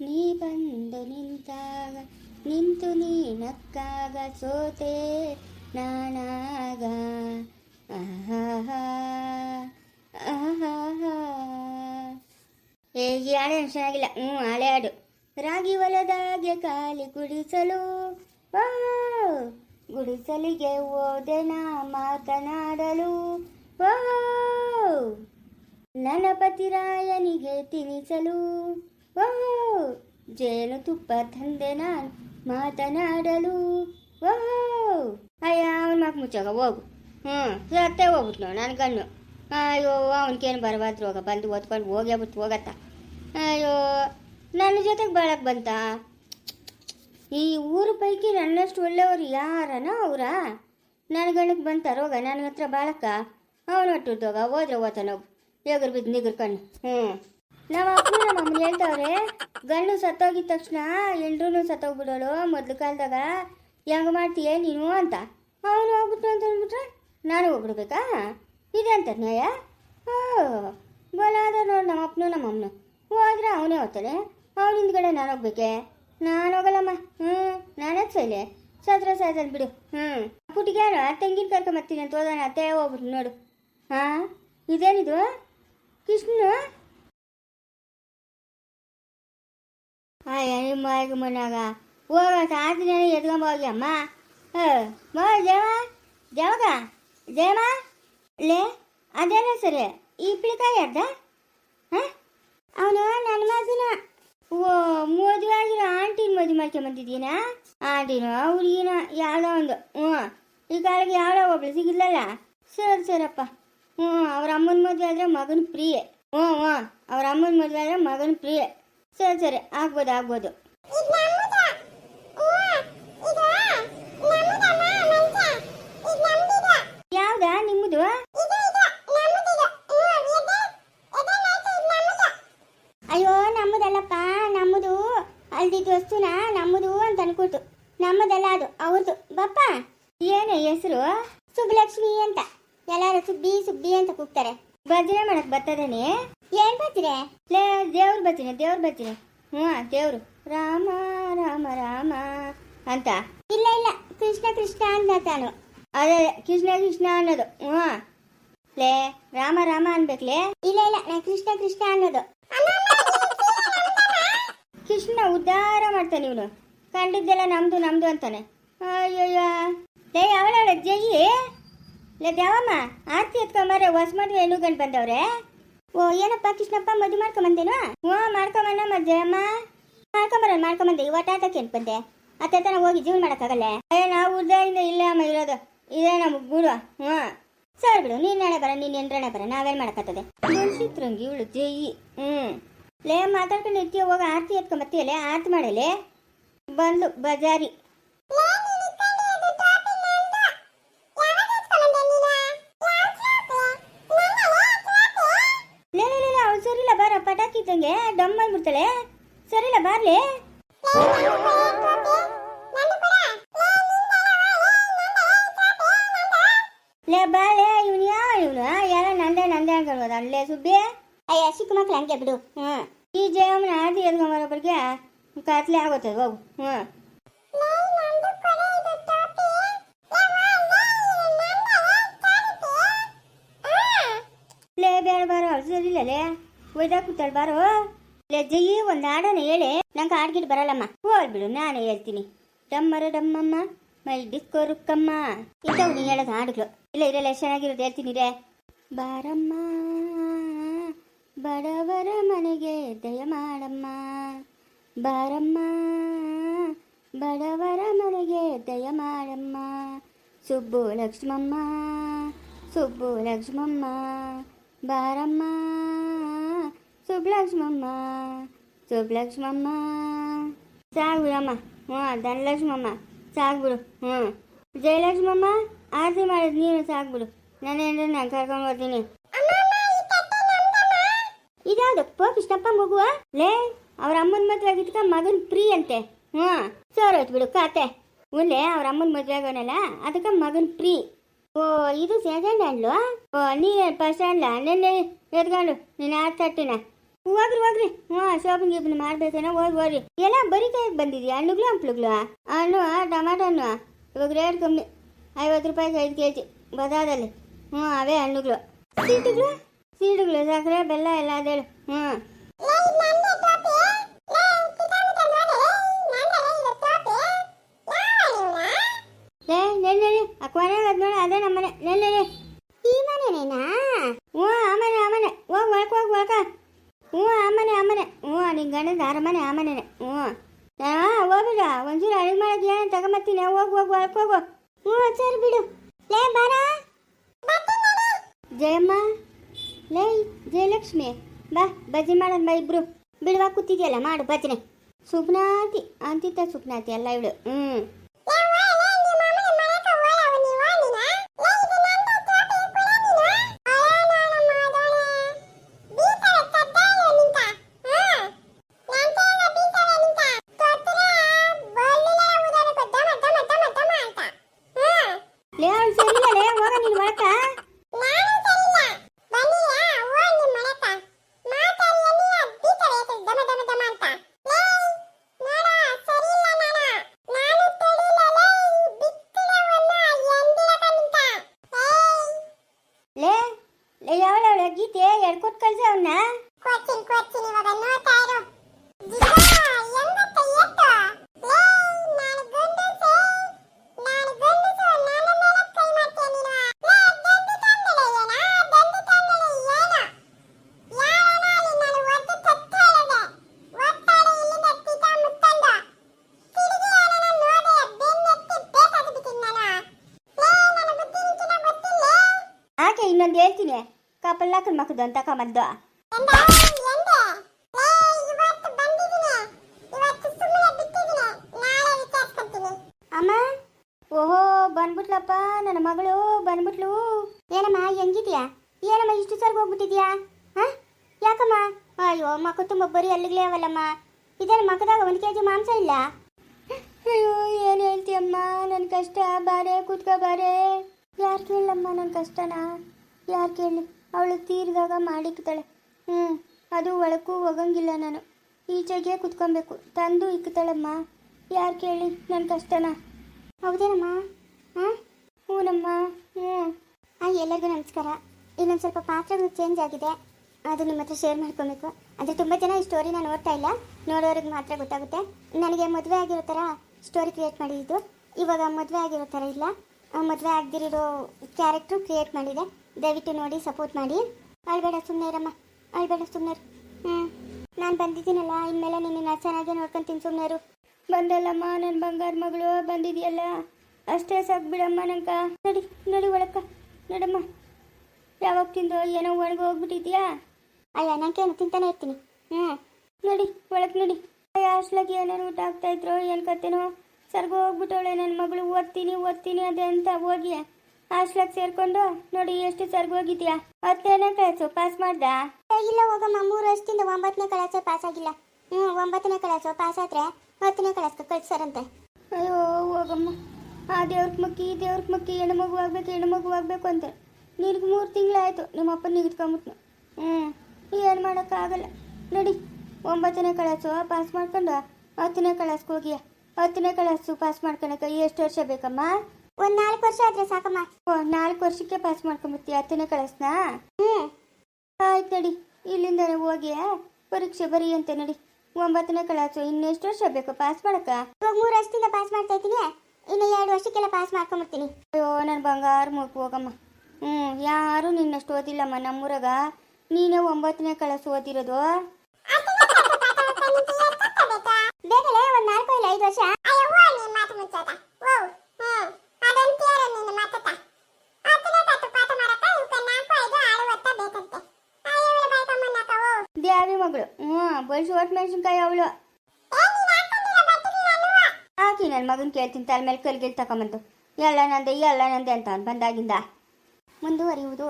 ನೀ ಬಂದು ನಿಂತಾಗ ನಿಂತು ನೀನಕ್ಕಾಗ ಸೋತೆ ನಾನಾಗ. ಆಹಾಹಾ, ಆಹಾಹಾ. ಏ ಈ ಹಾಡೇನು ಚೆನ್ನಾಗಿಲ್ಲ. ಹ್ಞೂ ಹಳೆ ಆಡು ರಾಗಿ ಹೊಲದಾಗೆ ಖಾಲಿ ಗುಡಿಸಲು ಗುಡಿಸಲಿಗೆ ನಾ ಮಾತನಾಡಲು. ಓ ನನ್ನ ಪತಿರಾಯನಿಗೆ ತಿನಿಸಲು. ಓ ಜೇನು ತುಪ್ಪ ತಂದೆ ನಾನು ಮಾತನಾಡಲು ಓ ಅಯ್ಯ ಅವನ ಮಕ್ ಮುಚ್ಚಾಗ ಹೋಗು ಹ್ಞೂ ಸತ್ತೇ ಹೋಗ್ಬಿಟ್ಟು ನೋಡು ನನ್ನ ಗಣ್ಣು ಅಯ್ಯೋ ಅವನಿಗೇನು ಬರಬಾರ್ದು ರೋಗ ಬಂದು ಓದ್ಕೊಂಡು ಹೋಗೇ ಬಿಟ್ಟು ಹೋಗತ್ತ ಅಯ್ಯೋ ನನ್ನ ಜೊತೆಗೆ ಬಾಳಕ್ಕೆ ಬಂತ ಈ ಊರ ಪೈಕಿ ನನ್ನಷ್ಟು ಒಳ್ಳೆಯವರು ಯಾರನ ಅವರ ನನ್ನ ಗಂಡಕ್ಕೆ ಬಂತ ರೋಗ ನನ್ನ ಹತ್ರ ಬಾಳಕ್ಕ ಅವನು ಹೊಟ್ಟುದೋಗ ಹೋದ್ರೆ ಓತಾನೋಗು ಎಗರ್ ಬಿದ್ದು ನಿಗರ್ಕಣ್ಣು ಹ್ಞೂ ನಮ್ಮ ಅಪ್ಪ ನಮ್ಮ ಅಮ್ಮನ ಹೇಳ್ತಾವ್ರೆ, ಗಂಡು ಸತ್ತೋಗಿದ ತಕ್ಷಣ ಎಲ್ರೂ ಸತ್ತೋಗ್ಬಿಡೋಳು ಮೊದ್ಲು ಕಾಲದಾಗ. ಹೆಂಗೆ ಮಾಡ್ತೀಯ ನೀನು ಅಂತ. ಅವನು ಹೋಗ್ಬಿಟ್ಟು ಅಂತ ಅಂದ್ಬಿಟ್ರೆ ನಾನು ಹೋಗ್ಬಿಡ್ಬೇಕಾ? ಇದೆ ಅಂತ ನ್ಯಾಯ? ಓ, ಬಲಾದ ನೋಡಿ ನಮ್ಮ ಅಪ್ಪನು ನಮ್ಮ ಅಮ್ಮನು. ಹೋದ್ರೆ ಅವನೇ ಹೋಗ್ತಾನೆ. ಅವನ ಹಿಂದ್ಗಡೆ ನಾನು ಹೋಗ್ಬೇಕೆ? ನಾನು ಹೋಗಲ್ಲಮ್ಮ. ಹ್ಞೂ ನಾನೇ ಸೈಲೆ ಸತ್ರ ಸಾಯ್ತಾನೆ ಬಿಡು. ಹ್ಞೂ ಪುಟ್ಟಿಗ್ಯಾರು ತೆಂಗಿನ ಕರ್ಕೊಂಬರ್ತೀನಿ ಅಂತ ಹೋದಾನ ಅತ್ತೆ ಹೋಗ್ಬಿಟ್ಟು ನೋಡು. ಹಾಂ, ಇದೇನಿದು? ಕೃಷ್ಣ ಅಯ್ಯ ಮನ್ಯಾಗ, ಹೋಗ ಸಾಧ್ಯ ಎದ್ಕೊಂಬ ಹೋಗಿ ಅಮ್ಮ. ಮೋ ದೇವ ದೇವಗ ದೇವ ಲೇ, ಅದೇನ ಸರಿ, ಈ ಪಿಳಿಕಾಯಿ ಅರ್ಧ? ಅವನು ನನ್ನ ಮಗನ. ಓ, ಮದುವೆ ಆಗಿರೋ ಆಂಟಿನ ಮದುವೆ ಮಾಡ್ಕೊಂಬಂದಿದ್ದೀನಾ ಆಂಟಿನೋ, ಹುಡುಗಿನ, ಯಾವುದೋ ಒಂದು. ಹ್ಞೂ, ಈ ಕಾಲಕ್ಕೆ ಯಾವ್ದೋ ಒಬ್ಳು ಸಿಗಿಲ್ಲಲ್ಲ ಸರಿ ಸರಪ್ಪ ಹ್ಞೂ, ಅವ್ರ ಅಮ್ಮನ ಮದುವೆ ಆದರೆ ಮಗನ ಪ್ರಿಯೆ. ಹ್ಞೂ ಹ್ಞೂ, ಅವ್ರ ಅಮ್ಮನ ಮದುವೆ ಆದರೆ ಮಗನ ಪ್ರಿಯೆ. ಸರಿ ಸರಿ ಆಗ್ಬೋದು ಆಗ್ಬೋದು. ಭಜನೆ ಮಾಡಕ್ ಬರ್ತದೇನೆ? ಏನ್ ಬರ್ತೀರಿ ಲೇ ದೇವ್ರು ಬರ್ತೀನಿ ದೇವ್ರು ಬರ್ತೀನಿ ಹ್ಞೂ ದೇವ್ರು. ರಾಮ ರಾಮ ರಾಮ ಅಂತ. ಇಲ್ಲ ಇಲ್ಲ. ಕೃಷ್ಣ ಕೃಷ್ಣ ಅಂದ ತಾನು. ಅದೇ ಕೃಷ್ಣ ಕೃಷ್ಣ ಅನ್ನೋದು. ಹ್ಞೂ. ಲೇ ರಾಮ ರಾಮ ಅನ್ಬೇಕ್ಲೇ? ಇಲ್ಲ ಇಲ್ಲ. ನಾ ಕೃಷ್ಣ ಕೃಷ್ಣ ಅನ್ನೋದು. ಕೃಷ್ಣ ಉದ್ಧಾರ ಮಾಡ್ತಾನೆ ಇವನು. ಕಂಡಿದ್ದೆಲ್ಲ ನಮ್ದು ನಮ್ದು ಅಂತಾನೆ. ಅಯ್ಯಯ್ಯ. ಲೇ ಅವಳ ಜಯಿ ಲೇ ದೇವಮ್ಮ, ಆರ್ತಿ ಎತ್ಕೊಂಬಾರೆ ಹೊಸ ಮದುವೆ ಹೆಣ್ಣು ಗಂಡು ಬಂದವ್ರೆ. ಓ, ಏನಪ್ಪ ಕೃಷ್ಣಪ್ಪ ಮದುವೆ ಮಾಡ್ಕೊಂಬಂದೇನು? ಹ್ಞೂ ಮಾಡ್ಕೊಂಬಣ್ಣ ಮಜ್ಜಮ್ಮ ಮಾಡ್ಕೊಂಬರೋಣ ಮಾಡ್ಕೊಂಬಂದೆ ಇವತ್ತಾತಕ್ಕೆ ಏನು ಬಂದೆ? ಅತ್ತೆ ತನ ಹೋಗಿ ಜೀವನ ಮಾಡೋಕ್ಕಾಗಲ್ಲ? ಅಯ್ಯ ನಾವು ಉದ್ದಾಯಿಂದ ಇಲ್ಲೇ ಅಮ್ಮ ಇರೋದು. ಇದೇ ನಮ್ಮ ಗೂಡು. ಹ್ಞೂ. ಸರಿ ಬಿಡು, ನೀನ್ ನಾಳೆ ಬರ, ನೀನ್ ಎಂಟ್ರನೆ ಬರ, ನಾವೇನ್ ಮಾಡಕತ್ತದೆ ಚಿತ್ರಂಗಿ ಇವಳು ಜೈ ಹ್ಮ್ ಲೇ ಮಾತಾಡ್ಕೊಂಡು ಇರ್ತೀಯ ಹೋಗ ಆರತಿ ಎತ್ಕೊಂಬತ್ತೀಯಲ್ಲೇ ಆರತಿ ಮಾಡಲೇ? ಬಂದ್ಲು, ಬಜಾರಿ ಲೇ ಲೇ ಲೇ, ಲೇ ಅವಳು ಸರಿಲ್ಲ ಬಾರ ಪಟಾಕಿ ಇದ್ದಂಗೆ ಅಂದ್ಬಿಡ್ತಾಳೆ ಸರಿಲ್ಲ ಬಾರ್ಲಿ. ಲೇ ಬಾಳೆ ಇವನು ಯಾವ ಇವನು? ಎಲ್ಲ ನಂದೆ ನಂದೆ ಅನ್ಕೊಳ್ಬೋದು ಅಲ್ಲೇ ಸುಬ್ಬಿ. ಅಯ್ಯ ಚಿಕ್ಕ ಮಕ್ಳು ಹಂಗೆ ಬಿಡು. ಹ್ಮ್. ಈ ಜಯಮ್ಮನ ಆದಿ ಬಗ್ಗೆ ಕತ್ಲೆ ಆಗುತ್ತೆ ಹೋಗು. ಹ್ಮ್. ಲೇ ಬೇಡ ಬಾರೋ. ಸರಿಲ್ಲ ಲೇ. ಒಯ್ದಾಗ ಕೂತಾಳ ಬಾರೋ. ಲೇ ಜಯಿ ಒಂದು ಹಾಡನ ಹೇಳೆ. ನಂಗೆ ಹಾಡ್ಗಿಡ್ ಬರಲ್ಲಮ್ಮ. ಓ ಬಿಡು, ನಾನೇ ಹೇಳ್ತೀನಿ. ಡಮ್ಮರ ಡಮ್ಮಮ್ಮ ಮೈ ಡಿಸ್ಕೋ ರುಕ್ಕಮ್ಮ. ಇಂಥವು ನೀ ಹೇಳೋದು ಹಾಡುಗಳು. ಇಲ್ಲ ಇರಲ್ಲ ಚೆನ್ನಾಗಿರೋದು ಹೇಳ್ತೀನಿ ರೇ ಬಾರಮ್ಮ, ಬಡವರ ಮನೆಗೆ ದಯ ಮಾಡಮ್ಮ. ಬಾರಮ್ಮ, ಬಡವರ ಮನೆಗೆ ದಯ ಮಾಡಮ್ಮ. ಸುಬ್ಬು ಲಕ್ಷ್ಮಮ್ಮ ಸುಬ್ಬು ಲಕ್ಷ್ಮಮ್ಮ. ಬಾರಮ್ಮ ಸುಬ್ಲಕ್ಷ್ಮಮ್ಮ ಸಾಗ್ಬಿಡಮ್ಮ ಹ್ಞೂ ಧನಲಕ್ಷ್ಮಮ್ಮ ಸಾಗ್ಬಿಡು ಹ್ಞೂ ಜಯಲಕ್ಷ್ಮಮ್ಮ ಆರತಿ ಮಾಡಿದ್ ನೀನು ಸಾಕ್ಬಿಡು ನಾನೇನ್ರ ನಾನು ಕರ್ಕೊಂಡು ಬರ್ತೀನಿ ಇದ್ಯಾವ್ದಪ್ಪ ಕೃಷ್ಣಪ್ಪ ಮಗುವ ಲೇ ಅವ್ರ ಅಮ್ಮನ ಮದುವೆ ಆಗಿದ್ಕ ಮಗನ್ ಪ್ರೀ ಅಂತೆ ಹ್ಞೂ ಸೋರೋಯ್ತು ಬಿಡು ಕಾತೆ ಉಲ್ಲೇ ಅವ್ರ ಅಮ್ಮನ ಮದುವೆ ಆಗೋನಲ್ಲ ಅದಕ್ಕೆ ಮಗನ್ ಪ್ರೀ ಓ ಇದು ಸೆಕೆಂಡ್ ಹ್ಯಾಂಡ್ಲು ಓ ನೀ ಫಸ್ಟ್ ಹ್ಯಾಂಡ್ಲ ನೆನ್ನೆ ಎತ್ಕೊಂಡು ನೀನು ಆರು ತಟ್ಟಿನ ಹೋಗ್ರಿ ಹೋಗ್ರಿ. ಹ್ಞೂ ಶಾಪಿಂಗ್ ಗೀಪಿಂಗ್ ಮಾಡ್ಬೇಕೇನೋ ಹೋಗಿ ಹೋಗ್ರಿ. ಎಲ್ಲ ಬರೀ ಕೈಗೆ ಬಂದಿದ್ಯಾ? ಹಣ್ಣುಗಳು, ಹಂಪ್ಲುಗಳು? ಹಣ್ಣು ಟಮಾಟೋ ಹಣ್ಣು ಇವಾಗ ರೇಟ್ ಕಮ್ಮಿ. ಐವತ್ತು ರೂಪಾಯಿಗೆ ಐದು ಕೆ ಜಿ ಬದಾದಲ್ಲಿ. ಹ್ಞೂ, ಅವೇ ಹಣ್ಣುಗಳು. ಸೀಟುಗಳು ಸೀಟುಗಳು ಸಕ್ಕರೆ, ಬೆಲ್ಲ ಎಲ್ಲ ಅದೇಳು ಹ್ಞೂ ಲೇ ನೆಲ್ ನೆಲೆ ಆ ಕೊನೆಗೆ ಅದ್ ನೋಡಿ ಅದೇ ನಮ್ಮನೆ ನೆಲ್ ನೆಲೆ ಈ ಮನೆನೇನಾ ಹ್ಞೂ ಆಮನೆ ಆಮನೆ ಹೋಗ್ ಒಳಕ್ ಹೋಗ್ ಒಳಕ ಹ್ಞೂ ಆಮನೆ ಆಮನೆ ಹ್ಞೂ ನಿನ್ ಗಂಡದ ಅರಮನೆ ಆಮನೆನೆ. ಹ್ಞೂ. ಹಾಂ ಹೋಗ್ಬಿಡ, ಒಂಚೂರು ಅಡುಗೆ ಮಾಡೋದು ಏನು ತಗೊಂಬತ್ತೀನಿ. ಹೋಗ್ ಹೋಗ್ ಒಳಕ್ ಹೋಗು. ಹ್ಞೂ, ಸರಿ ಬಿಡು. ಲೇ, ಬಾರ. ಜಯಮ್ಮ. ಲೇ, ಜಯಲಕ್ಷ್ಮಿ. ಬಾ, ಬಜ್ಜಿ ಮಾಡೋಣ ಬಾ ಇಬ್ರು. ಬಿಡುವಾಗ ಕೂತಿದ್ಯಲ್ಲ, ಮಾಡು ಭಜನೆ ಸುಪ್ನಾತಿ ಅಂತಿತ್ತ ಸುಪ್ನಾತಿ ಅಲ್ಲ ಇವಳು. ಹ್ಞೂ. ಗೀತೆ ಎಡ್ಕೊಟ್ ಕಳ್ಸ ಅವನ್ನ ಕೊಚ್ಚಿನ್ ಕೊಚ್ಚಿನ್ ಇವಾಗ ನೋಡ್ತಾ ಇರು ಜಿಗಾ, ಹೆಂಗತ್ತೆ ಎತ್ತು? ಲೇ, ನಾನು ಗಂಡಸೆ. ನಾನು ಗಂಡಸು, ನನ್ನ ಮೇಲೆ ಕೈ ಮಾಡ್ತೀಯ ನೀನು? ಲೇ, ದಂಡು ತಂದಳೆ ಏನಾ? ದಂಡು ತಂದಳೆ ಏನು? ಯಾವನ ಅಲ್ಲಿ ನಾನು ಒದ್ದು ತತ್ತಿ ಹೇಳಿದೆ. ಒತ್ತಾಡಿ ಇಲ್ಲಿಂದ ಪಿತಾ ಮುತ್ತಂದು. ತಿರುಗಿ ಅವನನ್ನ ನೋಡಿ ಬೆನ್ನೆತ್ತಿ ಬೇಸತ್ತು ಬಿಟ್ಟಿನ್ ನಾನು. ಲೇ, ನನ್ನ ಬುದ್ಧಿ ರುಚಿನ ಗೊತ್ತಿಲ್ಲ ಆಕೆ ಇನ್ನೊಂದು ಹೇಳ್ತೀನಿ ಕಪಲ್ಲಾಕಲ್ ಮಕ್ಕದು ಅಂತ ಕಮದ್ದು ಎಂದ ಎಂದೆ ಲೇ ಇವತ್ತು ಬಂದಿದ್ದೀನಿ ಇವತ್ತು ಸುಮ್ಮನೆ ಬಿಟ್ಟಿದ್ದೀನಿ ನಾಳೆ ಕಮದ್ದು ಅಮ್ಮ? ಓಹೋ, ಬಂದ್ಬಿಟ್ಲಪ್ಪ, ನನ್ನ ಮಗಳು ಬಂದ್ಬಿಟ್ಲು. ಏನಮ್ಮ, ಹೆಂಗಿದ್ಯಾ? ಏನಮ್ಮ, ಇಷ್ಟು ಸರ್ಗ ಹೋಗ್ಬಿಟ್ಟಿದ್ಯಾ? ಹಾ? ಯಾಕಮ್ಮ? ಅಯ್ಯೋ, ಮಕ್ಕ ತುಂಬ ಬರೀ ಅಲ್ಲಿಗ್ಲೇ ಅವಲ್ಲಮ್ಮ. ಇದೇನು ಮಕ್ಕದಾಗ ಒಂದು ಕೆ ಜಿ ಮಾಂಸ ಇಲ್ಲ? ಅಯ್ಯೋ, ಏನು ಹೇಳ್ತೀಯಮ್ಮ? ನನ್ನ ಕಷ್ಟ, ಬಾರೆ, ಕೂತ್ಕೋ ಬಾರೆ. ಯಾರು ಕೇಳಮ್ಮ ನನ್ನ ಕಷ್ಟನ? ಯಾರು ಕೇಳಲಿ? ಅವಳು ತೀರಿದಾಗ ಮಾಡಿಕ್ತಾಳೆ ಹ್ಞೂ ಅದು ಒಳಕು ಹೋಗಂಗಿಲ್ಲ ನಾನು. ಈಚೆಗೆ ಕುತ್ಕೊಬೇಕು. ತಂದು ಇಕ್ತಾಳಮ್ಮ ಯಾರು ಕೇಳಿ? ನನ್ನ ಕಷ್ಟನ. ಹೌದೇನಮ್ಮ? ಹಾಂ ಹ್ಞೂನಮ್ಮ ಹ್ಞೂ ಹಾಂ ಎಲ್ಲರಿಗೂ ನಮಸ್ಕಾರ. ಇನ್ನೊಂದು ಸ್ವಲ್ಪ ಪಾತ್ರಗಳು ಚೇಂಜ್ ಆಗಿದೆ. ಅದು ನಿಮ್ಮ ಹತ್ರ ಶೇರ್ ಮಾಡ್ಕೊಬೇಕು. ಅಂದರೆ ತುಂಬ ಜನ ಈ ಸ್ಟೋರಿ ನಾನು ಓದ್ತಾ ಇಲ್ಲ. ನೋಡೋರಿಗೆ ಮಾತ್ರ ಗೊತ್ತಾಗುತ್ತೆ. ನನಗೆ ಮದುವೆ ಆಗಿರೋ ಥರ ಸ್ಟೋರಿ ಕ್ರಿಯೇಟ್ ಮಾಡಿದ್ದು. ಇವಾಗ ಮದುವೆ ಆಗಿರೋ ಥರ ಇಲ್ಲ. ಮದುವೆ ಆಗದಿರೋ ಕ್ಯಾರೆಕ್ಟ್ರು ಕ್ರಿಯೇಟ್ ಮಾಡಿದೆ. ದಯವಿಟ್ಟು ನೋಡಿ ಸಪೋರ್ಟ್ ಮಾಡಿ. ಅಳ್ಬೇಡ ಸುಮ್ಮನೆ ಇರಮ್ಮ. ಅಳ್ಬೇಡ ಸುಮ್ಮನೆ ಹ್ಞೂ ನಾನು ಬಂದಿದ್ದೀನಲ್ಲ, ಇನ್ಮೇಲೆ ನಿನ್ನ ಚೆನ್ನಾಗಿ ನೋಡ್ಕೊಂತೀನಿ ಸುಮ್ಮನೆ ಬಂದಲ್ಲಮ್ಮ ನನ್ನ ಬಂಗಾರ ಮಗಳು ಬಂದಿದೆಯಲ್ಲ? ಅಷ್ಟೇ ಸಾಕು ಬಿಡಮ್ಮ ನಂಕ ನಡಿ ನಡಿ ಒಳಕ್ಕ. ನಡಮ್ಮ. ಯಾವಾಗ ತಿಂದು ಏನೋ ಒಳಗೆ ಹೋಗ್ಬಿಟ್ಟಿದ್ಯಾ? ಅಯ್ಯ ನಂಗೇನು ತಿಂತಾನೆ ಇರ್ತೀನಿ. ಹ್ಞೂ ನಡಿ, ಒಳಗೆ ನಡಿ. ಹಾಸ್ಲಾಗಿ ಏನೇನು ಊಟ ಆಗ್ತಾಯಿದ್ರು ಏನು ಕತ್ತೇನೋ ಸರ್ಗ ಹೋಗ್ಬಿಟ್ಟವಳೆ ನನ್ನ ಮಗಳು ಓದ್ತೀನಿ ಓದ್ತೀನಿ, ಅದೇ ಅಂತ ಹೋಗಿ. ಹಾಸ್ಲಾಗ್ ಸೇರ್ಕೊಂಡು ನೋಡಿ ಎಷ್ಟು ಸರ್ಗ ಹೋಗಿದ್ಯಾ? ಹತ್ತನೇ ಕ್ಲಾಸು ಪಾಸ್ ಮಾಡ್ದಾ? ಇಲ್ಲ ಹೋಗಮ್ಮ ಮೂರು ವರ್ಷದಿಂದ ಒಂಬತ್ತನೇ ಕ್ಲಾಸ್ ಪಾಸ್ ಆಗಿಲ್ಲ. ಹ್ಞೂ ಒಂಬತ್ತನೇ ಕ್ಲಾಸು ಪಾಸ್ ಆದ್ರೆ ಹತ್ತನೇ ಕ್ಲಾಸ್ಗೆ ಕಳ್ಸಾರಂತೆ. ಅಯ್ಯೋ ಹೋಗಮ್ಮ. ಆ ದೇವ್ರಿಗೆ ಮಕ್ಕಿ ಈ ದೇವ್ರಿಗೆ ಮಕ್ಕಿ ಹೆಣ್ಣು ಮಗು ಆಗ್ಬೇಕು ಹೆಣ್ಣು ಮಗು ಆಗ್ಬೇಕು ಅಂತ ನಿನಗೆ ಮೂರು ತಿಂಗಳಾಯ್ತು ನಿಮ್ಮ ಅಪ್ಪ ನಿಗಿದ್ಕೊಂಬಿಟ್ನು ಹ್ಞೂ ಏನು ಮಾಡೋಕ್ಕಾಗಲ್ಲ. ನೋಡಿ ಒಂಬತ್ತನೇ ಕ್ಲಾಸು ಪಾಸ್ ಮಾಡ್ಕೊಂಡು ಹತ್ತನೇ ಕ್ಲಾಸ್ಗೆ ಹೋಗಿಯಾ? ಹತ್ತನೇ ಕ್ಲಾಸು ಪಾಸ್ ಮಾಡ್ಕೊಳಕ್ಕೆ ಎಷ್ಟು ವರ್ಷ ಬೇಕಮ್ಮ? ಒಂದು ನಾಲ್ಕು ವರ್ಷ ಆದ್ರೆ ಸಾಕಮ್ಮ. ಓ ನಾಲ್ಕು ವರ್ಷಕ್ಕೆ ಪಾಸ್ ಮಾಡ್ಕೊಂಬತ್ತೀಯ ಹತ್ತನೇ ಕ್ಲಾಸ್ನ ಹ್ಞೂ ಆಯ್ತು ನಡಿ ಇಲ್ಲಿಂದನೇ ಹೋಗಿ ಪರೀಕ್ಷೆ ಬರೀ ಅಂತ ನಡಿ. ಒಂಬತ್ತನೇ ಕ್ಲಾಸು ಇನ್ನೆಷ್ಟು ವರ್ಷ ಬೇಕು ಪಾಸ್ ಮಾಡಕ ಇವಾಗ ಮೂರು ವರ್ಷದಿಂದ ಪಾಸ್ ಮಾಡ್ತಾ ಇದ್ದೀನಿ. ಇನ್ನು ಎರಡು ವರ್ಷಕ್ಕೆಲ್ಲ ಪಾಸ್ ಮಾಡ್ಕೊಂಬಿಡ್ತೀನಿ. ಅಯ್ಯೋ ನನ್ನ ಬಂಗಾರ ಮಗು ಹೋಗಮ್ಮ. ಹ್ಞೂ ಯಾರು ನಿನ್ನಷ್ಟು ಓದಿಲ್ಲಮ್ಮ ನಮ್ಮೂರಾಗ. ನೀನೇ ಒಂಬತ್ತನೇ ಕಳಸು ಓದಿರೋದು? ಬೇಗಲೇ ಒಂದು ನಾಲ್ಕು ಇಲ್ಲ ಐದು ವರ್ಷ ಮಾತು ಮುಚ್ಚಾಟ ಓ ಹ್ಞೂ ಅದಂತೀರ ನಿನ್ನ ಮಾತಟ ಹತ್ತನೇ ತತ್ತು ಪಾಠ ಮಾಡಕ ಇವಕ್ಕೆ ನಾಲ್ಕು ಐದು ಆರು ಒತ್ತ ಬೇಕಂತೆ ಅಯ್ಯೋ ಬಾಯ್ಕಮ್ಮನ್ನಕ ಓ ದ್ಯಾವಿ ಮಗಳು ಬಳ್ಸಿ ಒಟ್ಟು ಮೆಣಸಿನ್ಕಾಯಿ ಅವಳು. ಹಾಕಿ ನನ್ನ ಮಗನ ಕೇಳ್ತೀನಿ, ತಲೆ ಮೇಲೆ ಕಲ್ಗಿಲ್ ತಗೊಂಬಂತು ಎಲ್ಲ ನಂದೆ ಎಲ್ಲ ನಂದೆ ಅಂತ ಬಂದಾಗಿಂದ. ಮುಂದುವರಿಯುವುದು